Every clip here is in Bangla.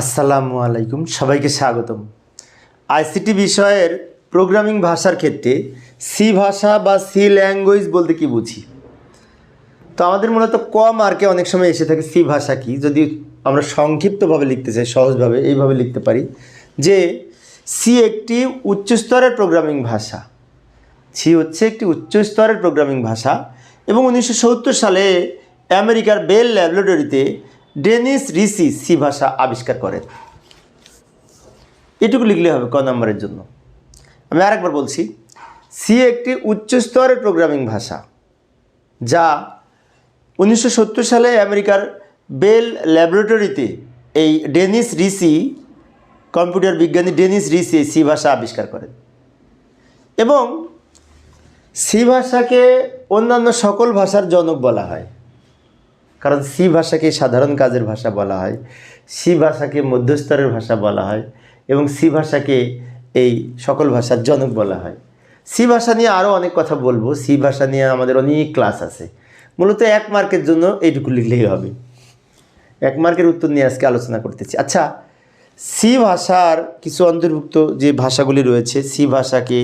আসসালামু আলাইকুম, সবাইকে স্বাগতম। আইসিটি বিষয়ের প্রোগ্রামিং ভাষার ক্ষেত্রে সি ভাষা বা সি ল্যাঙ্গুয়েজ বলতে কি বুঝি? তো আমাদের মূলত ক মার্কে অনেক সময় এসে থাকে সি ভাষা কি যদি আমরা সংক্ষিপ্তভাবে লিখতে চাই, সহজভাবে এইভাবে লিখতে পারি, যে সি একটি উচ্চস্তরের প্রোগ্রামিং ভাষা, সি হচ্ছে একটি উচ্চস্তরের প্রোগ্রামিং ভাষা এবং উনিশশো সত্তর সালে আমেরিকার বেল ল্যাবরেটরিতে ডেনিস রিসি সি ভাষা আবিষ্কার করেন এটুকু লিখলে হবে ক নম্বরের জন্য। আমি আরেকবার বলছি, সি একটি উচ্চ স্তরের প্রোগ্রামিং ভাষা, যা উনিশশো সত্তর সালে আমেরিকার বেল ল্যাবরেটরিতে এই ডেনিস রিসি, কম্পিউটার বিজ্ঞানী ডেনিস রিসি সি ভাষা আবিষ্কার করেন এবং সি ভাষাকে অন্যান্য সকল ভাষার জনক বলা হয়। কারণ সি ভাষাকে সাধারণ কাজের ভাষা বলা হয়, সি ভাষাকে মধ্যস্তরের ভাষা বলা হয় এবং সি ভাষাকে এই সকল ভাষার জনক বলা হয়। সি ভাষা নিয়ে আরও অনেক কথা বলব। সি ভাষা নিয়ে আমাদের অনেক ক্লাস আছে। মূলত এক মার্কের জন্য এইটুকু লিখলেই হবে। এক মার্কের উত্তর নিয়ে আজকে আলোচনা করতেছি। আচ্ছা সি ভাষার কিছু অন্তর্ভুক্ত যে ভাষাগুলি রয়েছে, সি ভাষাকে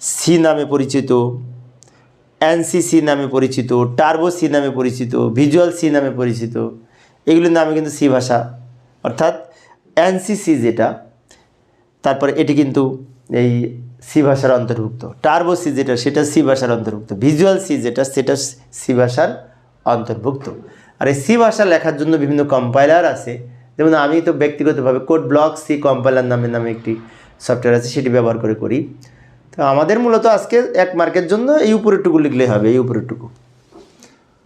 সি নামে পরিচিত এনসিসি নামে পরিচিত টার্বো সি নামে পরিচিত ভিজুয়াল সি নামে পরিচিত, এগুলির নামে কিন্তু সি ভাষা। অর্থাৎ এনসিসি যেটা, তারপরে এটি কিন্তু এই সি ভাষার অন্তর্ভুক্ত। টার্বো সি যেটা, সেটা সি ভাষার অন্তর্ভুক্ত। ভিজুয়াল সি যেটা, সেটা সি ভাষার অন্তর্ভুক্ত। আর এই সি ভাষা লেখার জন্য বিভিন্ন কম্পাইলার আছে। যেমন আমি তো ব্যক্তিগতভাবে কোড ব্লক সি কম্পাইলার নামে নামে একটি সফটওয়্যার আছে, সেটি ব্যবহার করে করি। তো আমাদের মূলত আজকে এক মার্কের জন্য এই উপরেরটুকু লিখলেই হবে, এই উপরেরটুকু।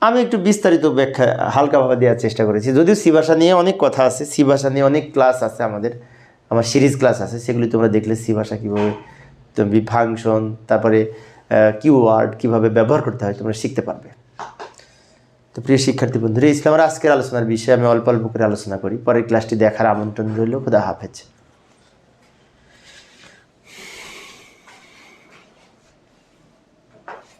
আমি একটু বিস্তারিত ব্যাখ্যা হালকাভাবে দেওয়ার চেষ্টা করেছি। যদিও সি ভাষা নিয়ে অনেক কথা আছে সি ভাষা নিয়ে অনেক ক্লাস আছে আমাদের। আমার সিরিজ ক্লাস আছে, সেগুলি তোমরা দেখলে সি ভাষা কীভাবে তুমি ফাংশন তারপরে কিওয়ার্ড কীভাবে ব্যবহার করতে হয় তোমরা শিখতে পারবে। তো প্রিয় শিক্ষার্থী বন্ধুরা ইসলামের আজকের আলোচনার বিষয়ে। আমি অল্প অল্প করে আলোচনা করি। পরের ক্লাসটি দেখার আমন্ত্রণ রইল। খুদা হাফেজ।